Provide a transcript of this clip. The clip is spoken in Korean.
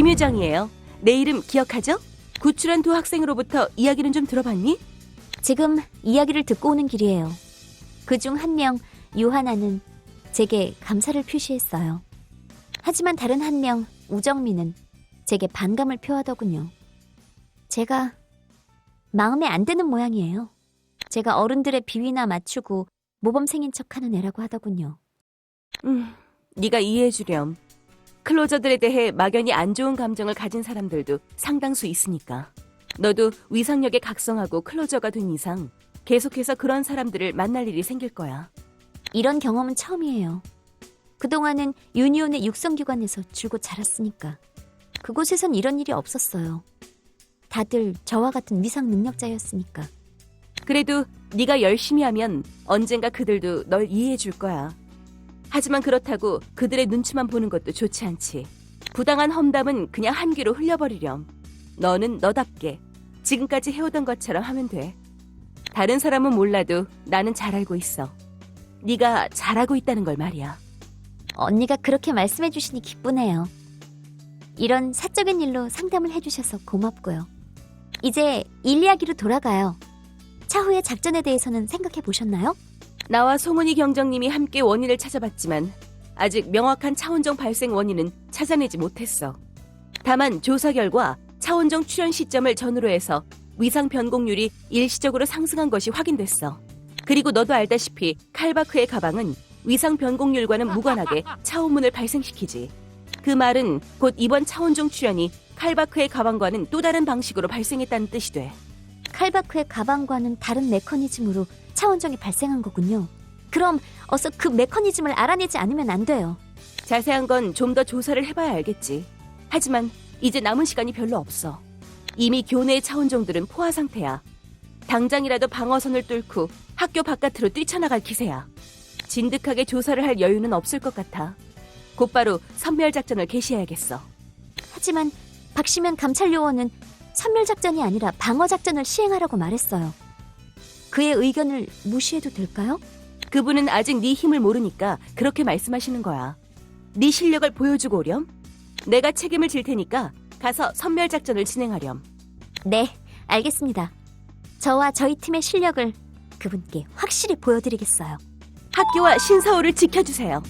김유정이에요. 내 이름 기억하죠? 구출한 두 학생으로부터 이야기는 좀 들어봤니? 지금 이야기를 듣고 오는 길이에요. 그 중 한 명, 유하나는 제게 감사를 표시했어요. 하지만 다른 한 명, 우정민은 제게 반감을 표하더군요. 제가 마음에 안 드는 모양이에요. 제가 어른들의 비위나 맞추고 모범생인 척하는 애라고 하더군요. 음, 네가 이해해 주렴. 클로저들에 대해 막연히 안 좋은 감정을 가진 사람들도 상당수 있으니까. 너도 위상력에 각성하고 클로저가 된 이상 계속해서 그런 사람들을 만날 일이 생길 거야. 이런 경험은 처음이에요. 그동안은 유니온의 육성기관에서 줄곧 자랐으니까. 그곳에선 이런 일이 없었어요. 다들 저와 같은 위상 능력자였으니까. 그래도 네가 열심히 하면 언젠가 그들도 널 이해해 줄 거야. 하지만 그렇다고 그들의 눈치만 보는 것도 좋지 않지. 부당한 험담은 그냥 한 귀로 흘려버리렴. 너는 너답게 지금까지 해오던 것처럼 하면 돼. 다른 사람은 몰라도 나는 잘 알고 있어. 네가 잘하고 있다는 걸 말이야. 언니가 그렇게 말씀해 주시니 기쁘네요. 이런 사적인 일로 상담을 해주셔서 고맙고요. 이제 일 이야기로 돌아가요. 차후의 작전에 대해서는 생각해 보셨나요? 나와 송은이 경정님이 함께 원인을 찾아봤지만 아직 명확한 차원정 발생 원인은 찾아내지 못했어. 다만 조사 결과 차원정 출현 시점을 전후로 해서 위상 변곡률이 일시적으로 상승한 것이 확인됐어. 그리고 너도 알다시피 칼바크의 가방은 위상 변곡률과는 무관하게 차원문을 발생시키지. 그 말은 곧 이번 차원정 출현이 칼바크의 가방과는 또 다른 방식으로 발생했다는 뜻이 돼. 칼바크의 가방과는 다른 메커니즘으로 차원정이 발생한 거군요. 그럼 어서 그 메커니즘을 알아내지 않으면 안 돼요. 자세한 건 좀 더 조사를 해봐야 알겠지. 하지만 이제 남은 시간이 별로 없어. 이미 교내의 차원종들은 포화 상태야. 당장이라도 방어선을 뚫고 학교 바깥으로 뛰쳐나갈 기세야. 진득하게 조사를 할 여유는 없을 것 같아. 곧바로 선멸 작전을 개시해야겠어. 하지만 박시면 감찰 요원은 선멸작전이 아니라 방어작전을 시행하라고 말했어요. 그의 의견을 무시해도 될까요? 그분은 아직 네 힘을 모르니까 그렇게 말씀하시는 거야. 네 실력을 보여주고 오렴. 내가 책임을 질 테니까 가서 선멸 작전을 진행하렴. 네, 알겠습니다. 저와 저희 팀의 실력을 그분께 확실히 보여드리겠어요. 학교와 신사호를 지켜주세요.